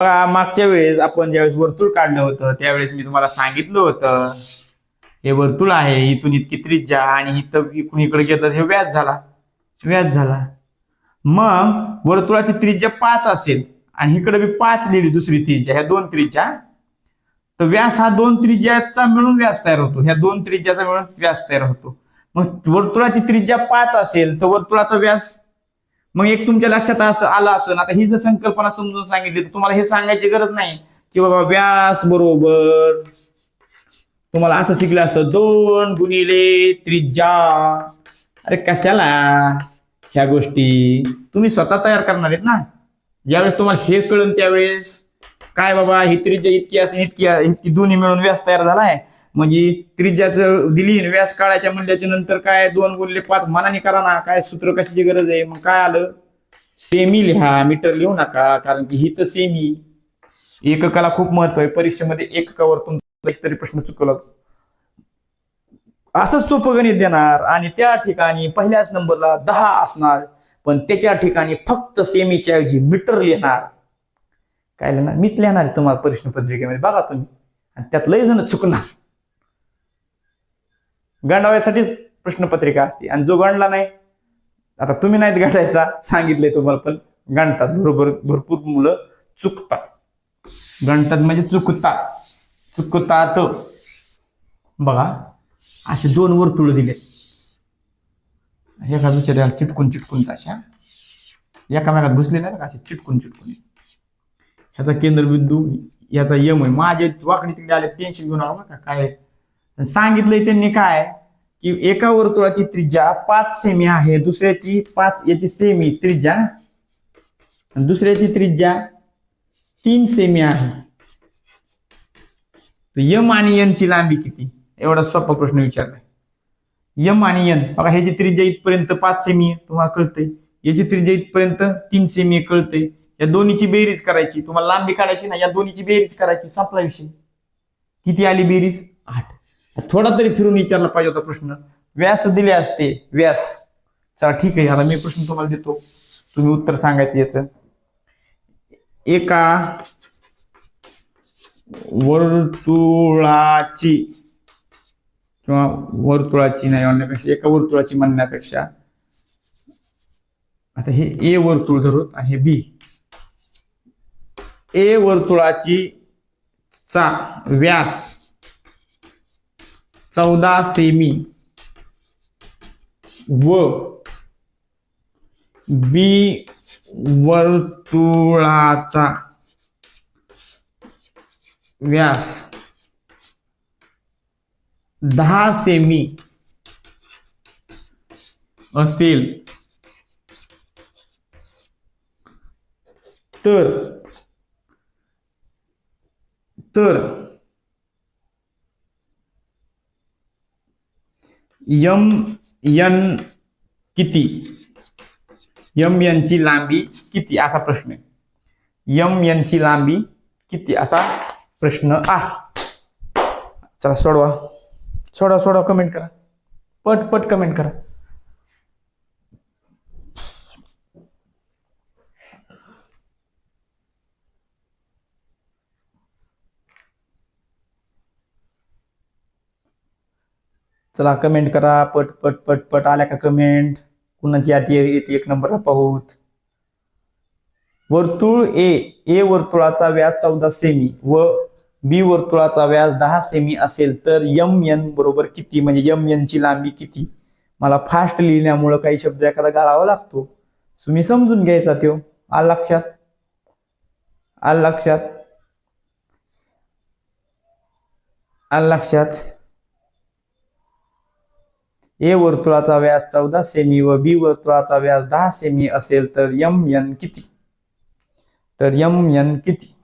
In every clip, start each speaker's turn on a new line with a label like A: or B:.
A: मागच्या वेळेस आपण ज्यावेळेस वर्तुळ काढलं होतं त्यावेळेस मी तुम्हाला सांगितलं होतं हे वर्तुळ आहे इथून इतकी त्रिज्या आणि इथं इकडून इकडे गेलं हे व्यास झाला. व्यास झाला. मग वर्तुळाची त्रिज्या पाच असेल आणि इकडे मी पाच लिहिली दुसरी त्रिज्या ह्या दोन त्रिज्या. तर व्यास हा दोन त्रिज्याचा मिळून व्यास तयार होतो. ह्या दोन त्रिज्याचा मिळून व्यास तयार होतो. मग वर्तुळाची त्रिज्या पाच असेल तर वर्तुळाचा व्यास मग एक तुमच्या लक्षात असं आलं असं आता ही जर संकल्पना समजून सांगितली तर तुम्हाला हे सांगायची गरज नाही की बाबा व्यास बरोबर. तुम्हाला असं शिकलं असतं दोन गुणिले त्रिज्या. अरे कशाला? ह्या गोष्टी. तुम्ही स्वतः तयार करणार आहेत ना? ज्यावेळेस तुम्हाला हे कळून त्यावेळेस काय बाबा ही त्रिज्या इतकी असते इतकी इतकी दोन्ही मिळून व्यास तयार झालाय. म्हणजे त्रिज्याचं दिली व्यास काळाच्या म्हणल्याच्या नंतर काय दोन गुणले पाच? मनाने करा ना काय सूत्र कशाची गरज आहे? मग काय आलं? सेमी लिहा मीटर लिहू नका कारण की ही तर सेमी. एककाला खूप महत्त्व आहे. परीक्षेमध्ये एककावर तुमचा तरी प्रश्न चुकला असंच सोपं गणित देणार आणि त्या ठिकाणी पहिल्याच नंबरला दहा असणार पण त्याच्या ठिकाणी फक्त सेमीच्या ऐवजी मीटर लिहिणार. काय लिहिणार? मीच लिहिणार तुम्हाला परीक्षण पत्रिकेमध्ये बघा तुम्ही. आणि त्यात लय जण चुकणार. गंडाव्यासाठीच प्रश्नपत्रिका असते. आणि जो गणला नाही आता तुम्ही नाहीत गंडायचा सांगितलंय तुम्हाला पण गणतात बरोबर भरपूर मुलं चुकतात. गणतात म्हणजे चुकतात. चुकतात. बघा असे दोन वर्तुळ दिले. एका दुसऱ्या चिटकून चिटकून तशा एकामेकात घुसले नाही ना का? असे चिटकून चिटकून. ह्याचा केंद्रबिंदू याचा यम आहे. माझे वाकडी तिकडे आले टेन्शन घेऊन आलो का? काय सांगितलंय त्यांनी काय? की एका वर्तुळाची त्रिज्या पाच सेमी आहे दुसऱ्याची पाच याची सेमी त्रिज्या. दुसऱ्याची त्रिज्या तीन सेमी आहे. यम आणि यन ची लांबी किती? एवढा सोपा प्रश्न विचारलाय. यम आणि यन बघा ह्याची त्रिज्या इथपर्यंत पाच सेमी तुम्हाला कळतंय. याची त्रिज्या इथपर्यंत तीन सेमी आहे कळतंय. या दोन्हीची बेरीज करायची तुम्हाला लांबी काढायची ना या दोन्हीची बेरीज करायची संपला विषय. किती आली बेरीज? आठ. थोडा तरी फिरून विचारला पाहिजे होता प्रश्न. व्यास दिले असते. व्यास. चला ठीक आहे आता मी प्रश्न तुम्हाला देतो. तुम्ही उत्तर सांगायचं याचं. एका वर्तुळाची किंवा वर्तुळाची नाही म्हणण्यापेक्षा एका वर्तुळाची म्हणण्यापेक्षा आता हे ए वर्तुळ धरू आणि हे बी. ए वर्तुळाची चा व्यास. चौदा सेमी व. बी वर्तुळाचा व्यास. दहा सेमी असतील. तर तर यम यन किती? यम यनची लांबी किती? असा प्रश्न आहे. यम यनची लांबी किती? असा प्रश्न आहे. चला सोडवा. सोडा सोडा कमेंट करा. पट पट कमेंट करा. चला कमेंट करा पट पट पट पट आल्या का कमेंट कुणाची यादी येते एक नंबरला पाहूत. वर्तुळ ए ए वर्तुळाचा व्यास चौदा सेमी व बी वर्तुळाचा व्यास दहा सेमी असेल तर यम एन बरोबर किती? म्हणजे यम एन ची लांबी किती? मला फास्ट लिहिण्यामुळं काही शब्द एखादा गाळावा लागतो. तुम्ही समजून घ्यायचा त्यो. आल लक्षात? आल लक्षात? आल लक्षात? ए वर्तुळाचा व्यास चौदा सेमी व बी वर्तुळाचा व्यास दहा सेमी असेल तर यम एन किती? तर यम एन किती?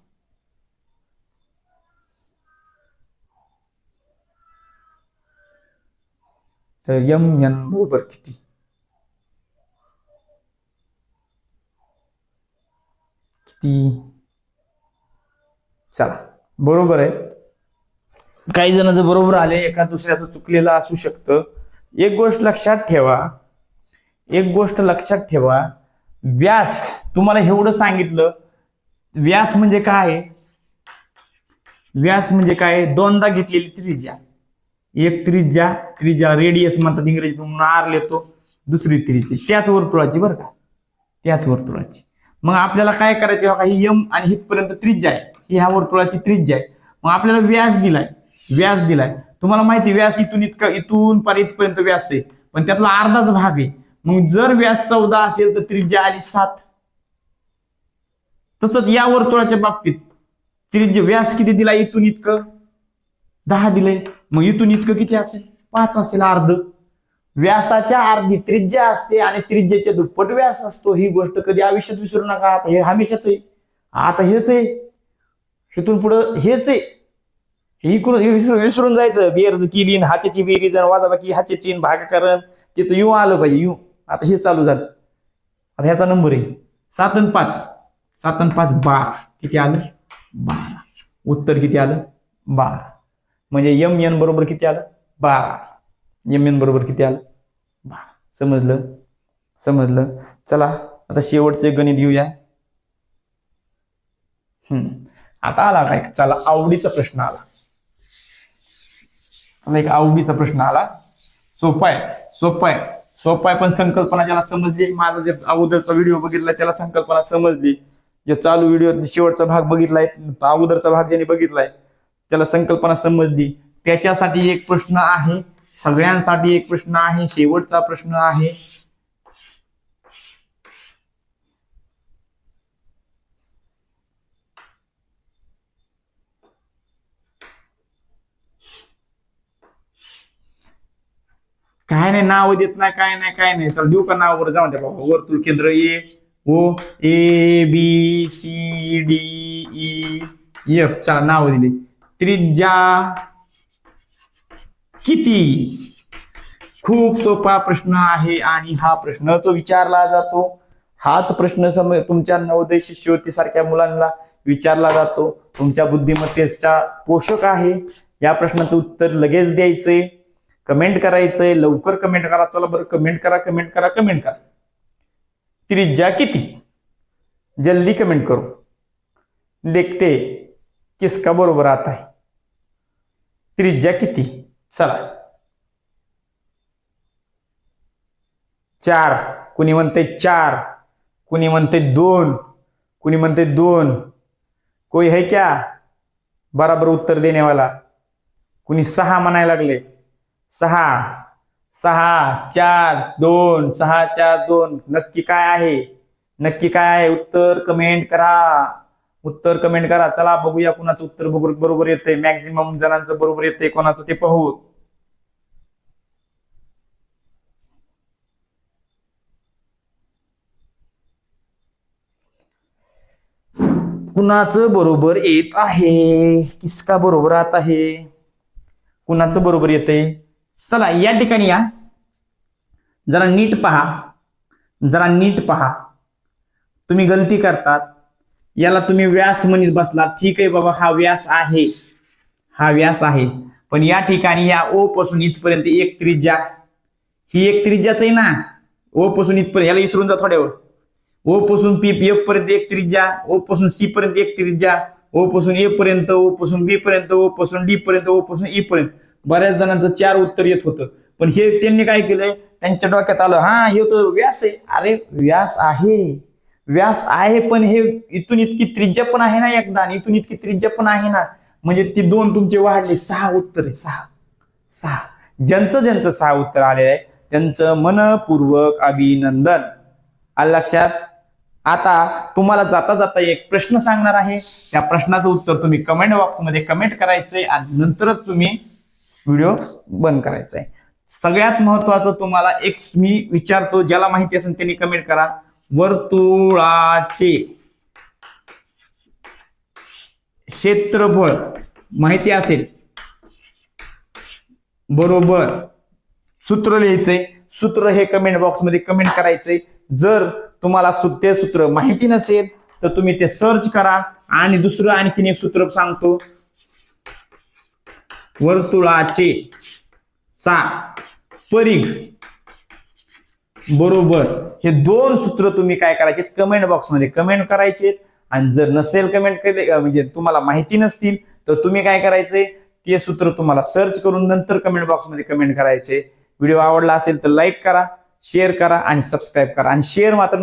A: तर यम एन बरोबर किती? किती? चला बरोबर आहे. काही जणांचं बरोबर आले एका दुसऱ्याचं चुकलेलं असू शकतं. एक गोष्ट लक्षात ठेवा. एक गोष्ट लक्षात ठेवा. व्यास तुम्हाला एवढं सांगितलं. व्यास म्हणजे काय? व्यास म्हणजे काय? दोनदा घेतलेली त्रिज्या. एक त्रिज्या त्रिज्या रेडियस म्हणतात इंग्रजीतून आर लेतो दुसरी त्रिज्या. त्याच वर्तुळाची बरं का? त्याच वर्तुळाची. मग आपल्याला काय करायचं? बघा ही यम आणि हितपर्यंत त्रिज्या आहे. ही ह्या वर्तुळाची त्रिज्या आहे. मग आपल्याला व्यास दिलाय. व्यास दिलाय. तुम्हाला माहिती आहे, व्यास इथून इतका इथून पार इथपर्यंत व्यास आहे. पण त्यातला अर्धाच भाग आहे. मग जर व्यास चौदा असेल तर त्रिज्या आली सात. तसंच या वर्तुळाच्या बाबतीत त्रिज्य व्यास किती दिला इथून इतकं. दहा दिलंय. मग इथून इतकं किती असेल? पाच असेल अर्ध. व्यासाच्या अर्धी त्रिज्या असते आणि त्रिज्याच्या दुप्पट व्यास असतो. ही गोष्ट कधी आयुष्यात विसरू नका. आता हे हमेशाच आहे. आता हेच आहे. इथून पुढं हेच आहे. इकडून विसरून विसरून जायचं. बेरज केली हाच्याची बेरीज आणि वाजाबाकी हाच्याची न भागाकरण तिथं यू आलं पाहिजे. यू. आता हे चालू झालं. आता ह्याचा नंबर आहे. सात आणि पाच. सात आणि पाच बारा. किती आलं? बारा. उत्तर किती आलं? बारा. म्हणजे एम एन बरोबर किती आलं? बारा. एम एन बरोबर किती आलं? बारा. समजलं? समजलं? चला आता शेवटचे गणित घेऊया. आता आला काय चला आवडीचा प्रश्न आला. मला एक आवडीचा प्रश्न आला. सोपा आहे सोपा आहे सोपा आहे पण संकल्पना ज्याला समजली माझा जे अगोदरचा व्हिडिओ बघितला त्याला संकल्पना समजली. जे चालू व्हिडिओ शेवटचा भाग बघितलाय अगोदरचा भाग ज्याने बघितलाय त्याला संकल्पना समजली. त्याच्यासाठी एक प्रश्न आहे सगळ्यांसाठी एक प्रश्न आहे शेवटचा प्रश्न आहे. काय नाही नाव देत नाही काय नाही काय नाही. तर देऊ का नाव जाऊन द्या बाबा. वर्तुळ केंद्र A O A B C D E F. चा नाव दिले. त्रिज्या किती? खूप सोपा प्रश्न आहे आणि हा प्रश्नच विचारला जातो. हाच प्रश्न सम तुमच्या नवोदय शिष्यवृत्ती सारख्या मुलांना विचारला जातो. तुमच्या बुद्धिमत्तेचा पोषक आहे. या प्रश्नाचं उत्तर लगेच द्यायचंय. कमेंट करायचंय लवकर कमेंट करा चला बरं कमेंट करा कमेंट करा कमेंट करा. त्रिज्या किती? जल्दी कमेंट करो. देखते किसका बरोबर आता है त्रिज्या किती? चला. चार. कुणी म्हणते चार? कुणी म्हणते दोन? कुणी म्हणते दोन? कोई है क्या? बराबर उत्तर देण्यावाला. कुणी सहा म्हणायला लागले? सहा. सहा चार दोन. सहा चार दोन. नक्की काय आहे? नक्की काय आहे? उत्तर कमेंट करा. उत्तर कमेंट करा. चला बघूया कुणाचं उत्तर बरोबर येते येतंय. मॅक्झिमम जणांचं बरोबर येतंय. कोणाचं ते पाहू. कुणाचं बरोबर येत आहे? किसका बरोबर आत आहे? कुणाचं बरोबर येतंय? चला या ठिकाणी या. जरा नीट पहा. जरा नीट पहा. तुम्ही गलती करतात. याला तुम्ही व्यास म्हणत बसला ठीक आहे बाबा हा व्यास आहे. हा व्यास आहे. पण या ठिकाणी या ओ पासून इथपर्यंत एक त्रिज्या. ही एक त्रिज्याच आहे ना. ओ पासून इथपर्यंत याला इसरून जा थोड्यावर. ओ पासून पी एफ पर्यंत एक त्रिज्या. ओ पासून सी पर्यंत एक त्रिज्या. ओ पासून ए पर्यंत ओ पासून बी पर्यंत ओ पासून डी पर्यंत ओ पासून ई पर्यंत. बऱ्याच जणांचं चार उत्तर येत होतं. पण हे त्यांनी काय केलंय? त्यांच्या डोक्यात आलं हा हे तो व्यास आहे. अरे व्यास आहे. व्यास आहे पण हे इथून इतकी त्रिज्या पण आहे ना एकदा आणि इथून इतकी त्रिज्या पण आहे ना. म्हणजे ती दोन तुमचे वाढले सहा उत्तर आहे सहा. सहा. ज्यांचं ज्यांचं सहा उत्तर आलेलं आहे त्यांचं मनपूर्वक अभिनंदन. आलं लक्षात? आता तुम्हाला जाता जाता एक प्रश्न सांगणार आहे. त्या प्रश्नाचं उत्तर तुम्ही कमेंट बॉक्समध्ये कमेंट करायचंय आणि नंतरच तुम्ही व्हिडिओ बंद करायचा आहे सगळ्यात महत्वाचं तुम्हाला एक मी विचारतो ज्याला माहिती असेल त्यांनी कमेंट करा. वर्तुळाचे क्षेत्रफळ माहिती असेल. बरोबर. सूत्र लिहायचंय. सूत्र हे कमेंट बॉक्समध्ये कमेंट करायचंय. जर तुम्हाला ते सूत्र माहिती नसेल तर तुम्ही ते सर्च करा. आणि दुसरं आणखीन एक सूत्र सांगतो. वर्तुळाचे चा परिघ. बरोबर. हे दोन सूत्र तुम्ही काय करायचे कमेंट बॉक्समध्ये कमेंट करायचे आणि जर नसेल कमेंट केले म्हणजे तुम्हाला माहिती नसतील तर तुम्ही काय करायचंय? ते सूत्र तुम्हाला सर्च करून नंतर कमेंट बॉक्समध्ये कमेंट करायचे. व्हिडिओ आवडला असेल तर लाईक करा शेअर करा आणि सबस्क्राईब करा. आणि शेअर मात्र